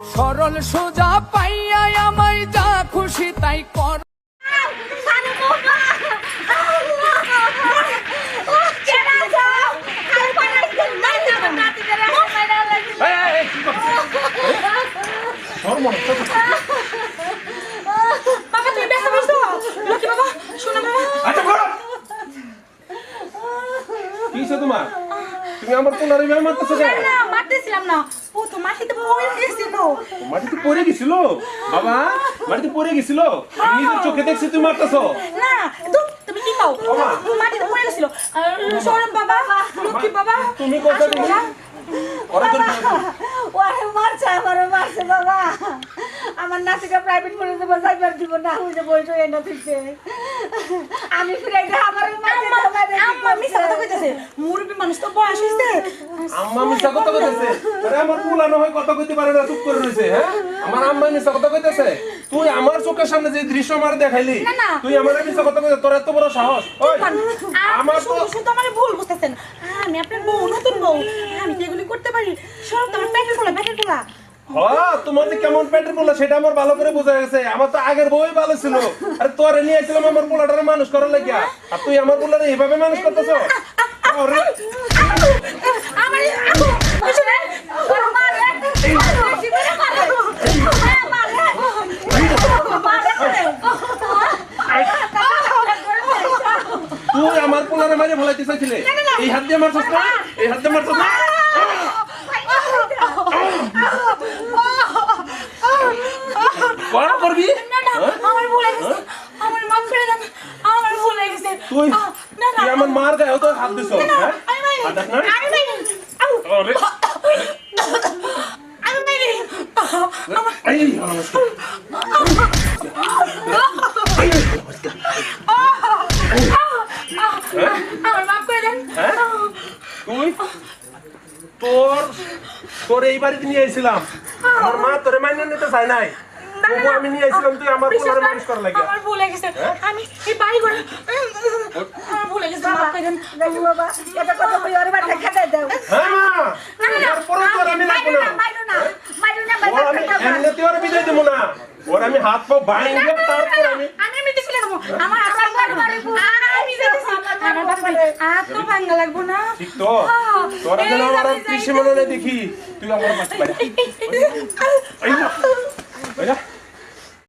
সরল সোজা পাইয়া আমায় যা খুশি তাই কর। কেনা। আচ্ছা তোমার? তুমি আমার ব্যায়াম মারতেছো না, মারতেছিলাম না। ও তো মাটিতে পড়ে গেছিল। মাটিতে পড়ে গেছিল বাবা মাটিতে পড়ে গেছিল নিজের চোখে দেখছি তুমি মারতেছো না, তো তুমি কি কও? মাটিতে পড়ে গেছিল। বাবা, লক্ষ্মী বাবা, তুমি। ওরা মারছে আমারও মারছে বাবা আমার নাতিকে প্রাইভেট দেবো যাইবার দিব না দিচ্ছে আমি ফিরে গিয়ে আমারও মারছে আম্মা, তোমারে কি আম্মা মিথ্যা কথা করছে? কইতাছে। মুরব্বি মানুষ তো বয়স হইছে। আম্মা মিশা কথা কইতেছে। আরে আমার পোলানো হয় কথা কইতে পারে না চুপ করে রইছে হ্যাঁ? আমার আম্মা মিশা কথা কইতেছে। তুই আমার চোখের সামনে যে দৃশ্য মার দেখাইলি। তুই আমার মিশা কথা কইতে তোর এত বড় সাহস। ওই আমার তো শুধু আমার ভুল বুঝতেছেন। আমি আপনার বউ নতুন বউ। আমি কি এগুলি করতে পারি। সব তো আমার পেটের পোলা পেটের পোলা। হ্যাঁ তোমার যে কেমন পেটের পোলা সেটা আমার ভালো করে বোঝা গেছে। আমার তো আগের বই ভালো ছিল। আরে তোরে নিয়ে আসছিলাম আমার পোলাটারে মানুষ করার লাগিয়া। আর তুই আমার পোলারে এইভাবে মানুষ করতেছ ওরে আমার শুনে মারে বেশি করে মারে হ্যাঁ, মারে তুই আমার মারে ভুলাইতে চাইছিলে এই হাত দিয়ে মারছস না এই হাত দিয়ে মারছস না বড় করবি হ্যাঁ? আমার ভুল হয়ে গেছে আমার মাফ করে দেন আমার ভুল হয়ে গেছে তুই না না আমার মার গায়ে তো হাত দিছ হ্যাঁ হাত না আমি মাইনি আরে আমি মাইনি আমার এই আমার তোর তোর এই বাড়িতে নিয়ে আইছিলাম। আমার মা তোরে মাইনে নিতে চাই নাই। তবু আমি নিয়ে আইছিলাম তুই আমার পোলারে মানুষ করার লাগিয়া। আমার ভুল হয়ে গেছে। আমি এই বাড়ি ঘরে আমার ভুল গেছে মাফ করে দেখি বাবা এটা কথা বই ওর বাড়িতে খেতে দাও। হ্যাঁ মা! না, না, না, তোর আমি লাগবো মাইরো না। না মাইরো না মাইরো না ওর আমি এমনিতে ওর বিদায় দেবো না। ওর আমি হাত পা ভাঙবে তারপর আমি আমি দেবো আমার ঘর আমি যেতেছি আমার বাবা আর তো ভাঙ্গা লাগবো না। ঠিক তো। তোরা যেন আমার কৃষি মনে দেখি। তুই আমার না, এই না।